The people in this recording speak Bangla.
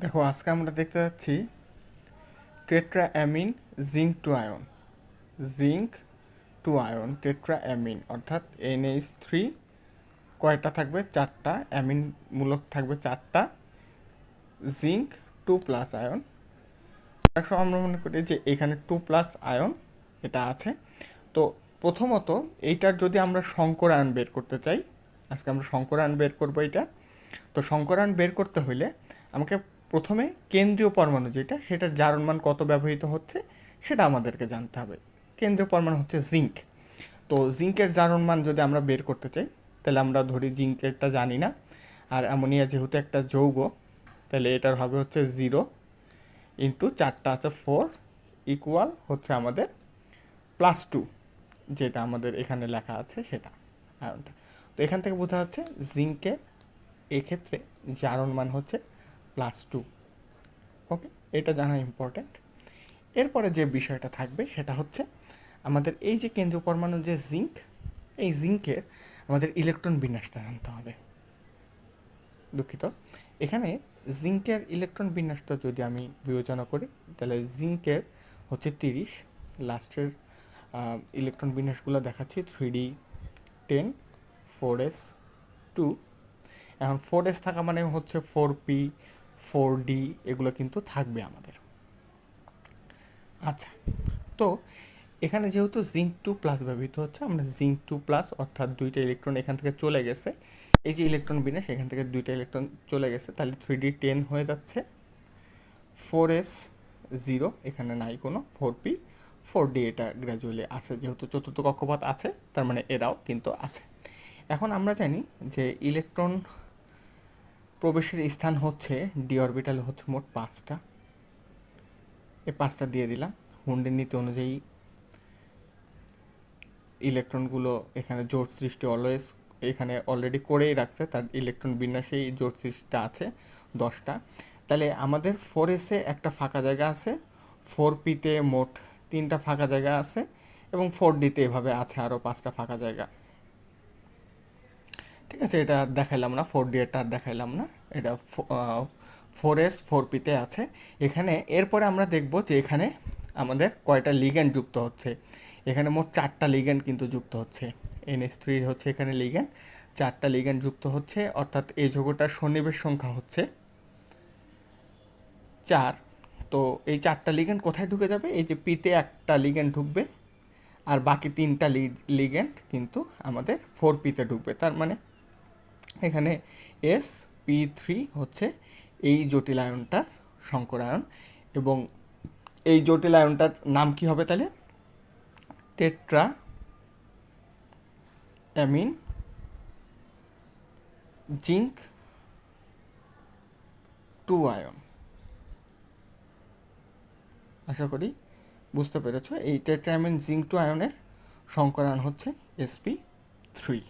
দেখো, আজকে আমরা দেখতে যাচ্ছি tetra amine zinc two ion. Zinc two ion tetra amine অর্থাৎ এনএইচ থ্রি কয়টা থাকবে? চারটা। অ্যামিন মূলক থাকবে চারটা। Zinc two plus ion. দেখো, আমরা মনে করি যে এখানে টু প্লাস আয়ন এটা আছে। তো প্রথমত এইটার যদি আমরা সংকরায়ন বের করতে চাই, আজকে আমরা সংকরায়ন বের করব এটা তো সংকরায়ন বের করতে হইলে আমাকে প্রথমে কেন্দ্রীয় পরমাণু যেটা, সেটার জারণ মান কত ব্যবহৃত হচ্ছে, সেটা আমাদেরকে জানতে হবে। কেন্দ্রীয় পরমাণু হচ্ছে জিঙ্ক তো জিঙ্কের জারণ মান যদি আমরা বের করতে চাই, তাহলে আমরা ধরি জিঙ্কেরটা জানি না। আর অ্যামোনিয়া যেহেতু একটা যৌগ, তাহলে এটার হবে হচ্ছে জিরো ইন্টু চারটা আছে ফোর ইকুয়াল হচ্ছে আমাদের প্লাস টু যেটা আমাদের এখানে লেখা আছে সেটা আয়নটা। তো এখান থেকে বোঝা যাচ্ছে জিঙ্কের এক্ষেত্রে জারণ মান হচ্ছে প্লাস টু ওকে এটা জানা ইম্পর্ট্যান্ট এরপরে যে বিষয়টা থাকবে সেটা হচ্ছে আমাদের এই যে কেন্দ্রীয় পরমাণু যে জিঙ্ক এই জিঙ্কের আমাদের ইলেকট্রন বিন্যাসটা জানতে হবে। দুঃখিত। এখানে জিঙ্কের ইলেকট্রন বিন্যাসটা যদি আমি বিবেচনা করি, তাহলে জিঙ্কের হচ্ছে তিরিশ লাস্টের ইলেকট্রন বিন্যাসগুলো দেখাচ্ছি three D ten four S two এখন ফোর এস থাকা মানে হচ্ছে ফোর পি ফোর ডি এগুলো কিন্তু থাকবে আমাদের। আচ্ছা তো এখানে যেহেতু জিঙ্ক টু প্লাস ব্যবহৃত হচ্ছে, আমরা জিঙ্ক টু প্লাস অর্থাৎ দুইটা ইলেকট্রন এখান থেকে চলে গেছে। এই যে ইলেকট্রন বিন্যাস, এখান থেকে দুইটা ইলেকট্রন চলে গেছে, তাহলে থ্রি ডি টেন হয়ে যাচ্ছে। ফোর এস জিরো এখানে নাই কোনো ফোর পি ফোর ডি এটা গ্র্যাজুয়ালি আছে, যেহেতু চতুর্থ কক্ষপথ আছে, তার মানে এরাও কিন্তু আছে। এখন আমরা জানি যে ইলেকট্রন প্রবেশের স্থান হচ্ছে ডি অরবিটাল হচ্ছে মোট পাঁচটা। এই পাঁচটা দিয়ে দিলাম। হুন্ডের নীতি অনুযায়ী ইলেকট্রনগুলো এখানে জোট সৃষ্টি অলওয়েজ এখানে অলরেডি করেই রাখছে, তার ইলেকট্রন বিন্যাসেই জোট সৃষ্টিটা আছে, দশটা। তাহলে আমাদের ফোর এসে একটা ফাঁকা জায়গা আছে ফোর পিতে মোট তিনটা ফাঁকা জায়গা আছে, এবং ফোর ডিতে এভাবে আছে আরও পাঁচটা ফাঁকা জায়গা। ঠিক আছে, এটা আর দেখাইলাম না ফোর ডি এটা আর দেখাইলাম না। এটা ফোর এস ফোর পিতে আছে। এখানে এরপরে আমরা দেখব যে এখানে আমাদের কয়টা লিগ্যান্ড যুক্ত হচ্ছে। এখানে মোট চারটা লিগ্যান্ড কিন্তু যুক্ত হচ্ছে। এনএস থ্রি হচ্ছে এখানে লিগ্যান্ড চারটা লিগ্যান্ড যুক্ত হচ্ছে, অর্থাৎ এই যোগটার সন্নিবেশ সংখ্যা হচ্ছে চার। তো এই চারটা লিগ্যান্ড কোথায় ঢুকে যাবে? এই যে পিতে একটা লিগ্যান্ড ঢুকবে, আর বাকি তিনটা লিগ্যান্ড কিন্তু আমাদের ফোর পিতে ঢুকবে। তার মানে এখানে এস পি থ্রি হচ্ছে এই জটিল আয়নটার সংকরায়ন এবং এই জটিল আয়নটার নাম কি হবে তাহলে? Tetra amine zinc two ion. আশা করি বুঝতে পেরেছ, এই টেট্রা টেট্রামিন জিঙ্ক টু আয়নের সংকরায়ন হচ্ছে এসপি থ্রি